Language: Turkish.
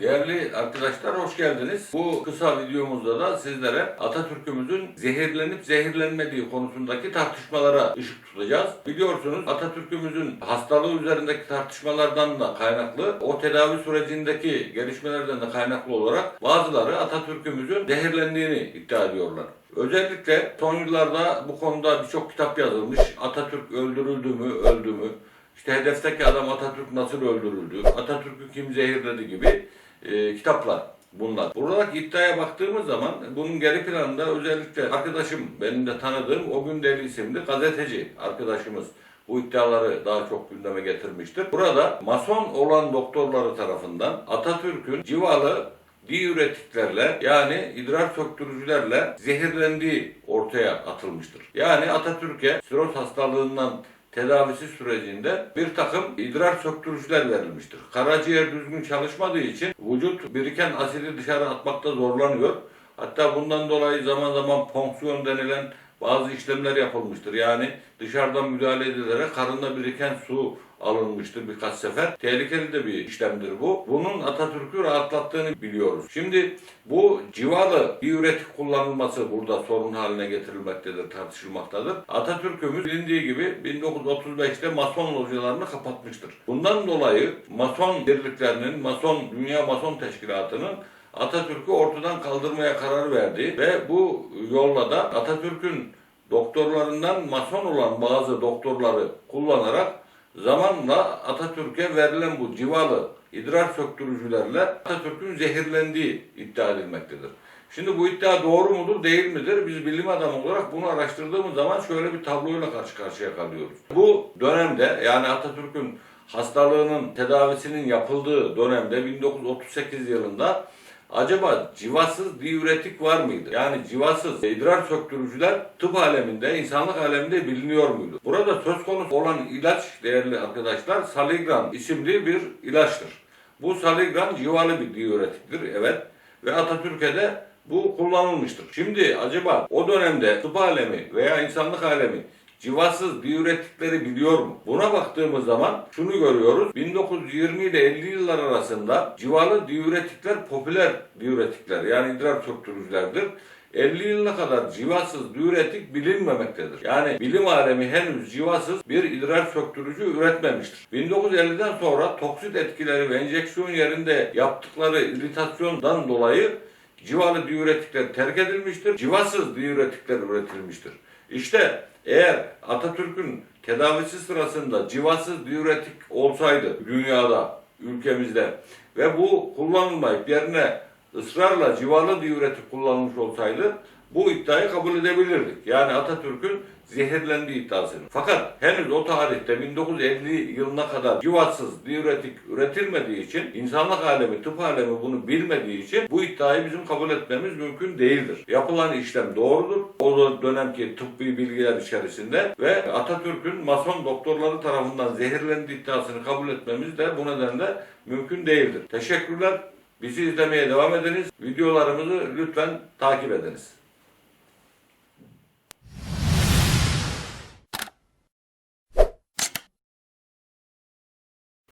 Değerli arkadaşlar hoş geldiniz. Bu kısa videomuzda da sizlere Atatürk'ümüzün zehirlenip zehirlenmediği konusundaki tartışmalara ışık tutacağız. Biliyorsunuz Atatürk'ümüzün hastalığı üzerindeki tartışmalardan da kaynaklı, o tedavi sürecindeki gelişmelerden de kaynaklı olarak bazıları Atatürk'ümüzün zehirlendiğini iddia ediyorlar. Özellikle son yıllarda bu konuda birçok kitap yazılmış. Atatürk öldürüldü mü, öldü mü? İşte hedefteki adam Atatürk nasıl öldürüldü, Atatürk'ü kim zehirledi gibi e, kitaplar bunlar. Buradaki iddiaya baktığımız zaman bunun geri planında özellikle arkadaşım, benim de tanıdığım o gün deli isimli gazeteci arkadaşımız bu iddiaları daha çok gündeme getirmiştir. Burada mason olan doktorları tarafından Atatürk'ün civalı diüretiklerle yani idrar söktürücülerle zehirlendiği ortaya atılmıştır. Yani Atatürk'e siroz hastalığından tedavisi sürecinde bir takım idrar söktürücüler verilmiştir. Karaciğer düzgün çalışmadığı için vücut biriken asidi dışarı atmakta zorlanıyor. Hatta bundan dolayı zaman zaman fonksiyon denilen bazı işlemler yapılmıştır. Yani dışarıdan müdahale edilerek karında biriken su alınmıştır birkaç sefer. Tehlikeli de bir işlemdir bu. Bunun Atatürk'ü rahatlattığını biliyoruz. Şimdi bu civalı diüretik kullanılması burada sorun haline getirilmektedir, tartışılmaktadır. Atatürk'ümüz bilindiği gibi 1935'te Mason localarını kapatmıştır. Bundan dolayı Mason birliklerinin, Mason Dünya Mason Teşkilatı'nın Atatürk'ü ortadan kaldırmaya karar verdi ve bu yolla da Atatürk'ün doktorlarından mason olan bazı doktorları kullanarak zamanla Atatürk'e verilen bu civalı idrar söktürücülerle Atatürk'ün zehirlendiği iddia edilmektedir. Şimdi bu iddia doğru mudur değil midir? Biz bilim adamı olarak bunu araştırdığımız zaman şöyle bir tabloyla karşı karşıya kalıyoruz. Bu dönemde yani Atatürk'ün hastalığının tedavisinin yapıldığı dönemde 1938 yılında Acaba civasız diüretik var mıydı? Yani civasız idrar söktürücüler tıp aleminde, insanlık aleminde biliniyor muydu? Burada söz konusu olan ilaç değerli arkadaşlar saligran isimli bir ilaçtır. Bu saligran civalı bir diüretiktir evet ve Atatürk'e de bu kullanılmıştır. Şimdi acaba o dönemde tıp alemi veya insanlık alemi civasız diüretikleri biliyor mu? Buna baktığımız zaman şunu görüyoruz. 1920 ile 50 yıllar arasında civalı diüretikler popüler diüretikler yani idrar söktürücülerdir. 50 yılına kadar civasız diüretik bilinmemektedir. Yani bilim alemi henüz civasız bir idrar söktürücü üretmemiştir. 1950'den sonra toksit etkileri ve enjeksiyon yerinde yaptıkları iritasyondan dolayı civalı diüretikler terk edilmiştir. Civasız diüretikler üretilmiştir. İşte eğer Atatürk'ün tedavisi sırasında civasız diüretik olsaydı dünyada, ülkemizde ve bu kullanılmayıp yerine ısrarla civalı diüretik kullanılmış olsaydı bu iddiayı kabul edebilirdik. Yani Atatürk'ün zehirlendiği iddiasını. Fakat henüz o tarihte 1950 yılına kadar civatsız diüretik üretilmediği için insanlık alemi, tıp alemi bunu bilmediği için bu iddiayı bizim kabul etmemiz mümkün değildir. Yapılan işlem doğrudur. O dönemki tıbbi bilgiler içerisinde ve Atatürk'ün mason doktorları tarafından zehirlendiği iddiasını kabul etmemiz de bu nedenle mümkün değildir. Teşekkürler. Bizi izlemeye devam ediniz. Videolarımızı lütfen takip ediniz.